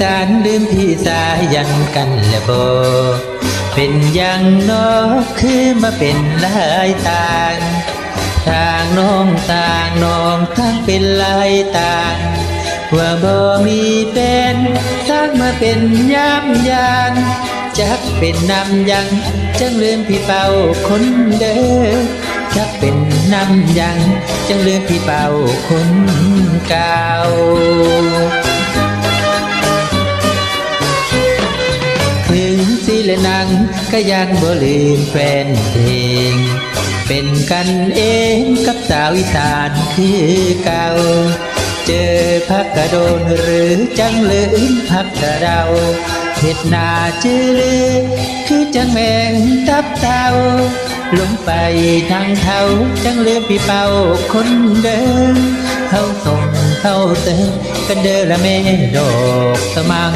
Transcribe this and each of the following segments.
สานลืมพี่สายันกันและบเป็นอยังนอกคือมาเป็นลายต่างทางน้องต่างน้องทั้งเป็นลายต่างว่าบ่มีเป็นสร้งมาเป็นย้ำยานจักเป็นนำยังจังลืมพี่เป่าคนเดิมจักเป็นนำยังจังลืมพี่เป่าคนเก่า และนังก็ยังบ่ลืมแฟนเพลง เป็นกันเองกับสาวอีสานคือเก่า เจอพักกระโดนหรือจังลืมพักกระเดาเห็ดนาจื้อลือคือจังแมงทับเตาลงไปทางเขาจังเลืมพี่เป่าคนเดิมเขาส่งเขาเติมกันเด้อละแม่ดอกสะมัง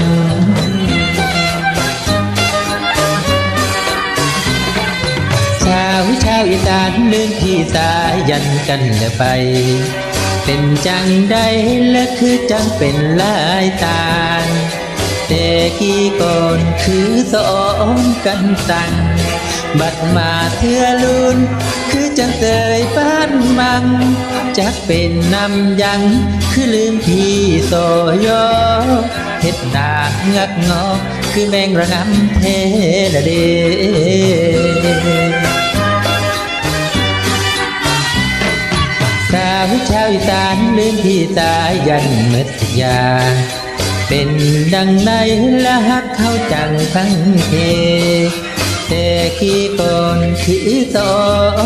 าวชาวอีสานลืมที่สายันกันละไป เป็นจังได้และคือจังเป็นลายตาลแต่กี่ก่อนคือสองกันสั่งบัดมาเทือลุนคือจังเตยบ้านมังจักเป็นนำยังคือลืมพี่โซโยเฮ็ดนาเงือกงอคือแมงระงำเทละเด นลืมพี่สายันเมดยา เป็นดังในและฮักเขาจังทั้งเทแต่ขี้ก่อนคือสอ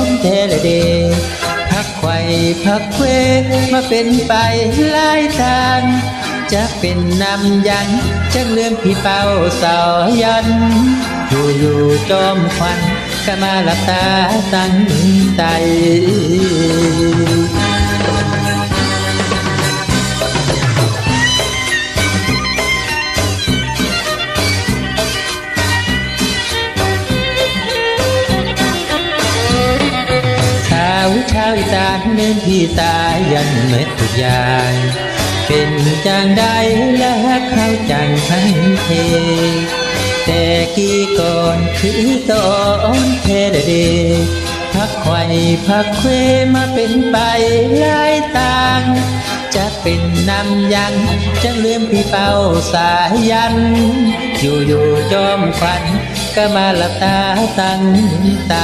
นเทละเดพักไข่พักเวมาเป็นไปหลายทางจะเป็นนำยังจังเลื่อมพี่เป้าสายัน อยู่อยู่จอมควันก็มาหลับตาตั้งใจาวชาวอีสานเน้นที่ตายยันเม็ดทุกอย่างเป็นจังได้และเข้าจังทั้งเท แต่กี่ก่อนคือตอนเทเดดพักไข่พักเควมาเป็นไปหลายต่าง จะเป็นนำยังจังลืมพี่เป้าสายยัน อยู่อยู่จอมควันก็มาหลับตาตั้งใจ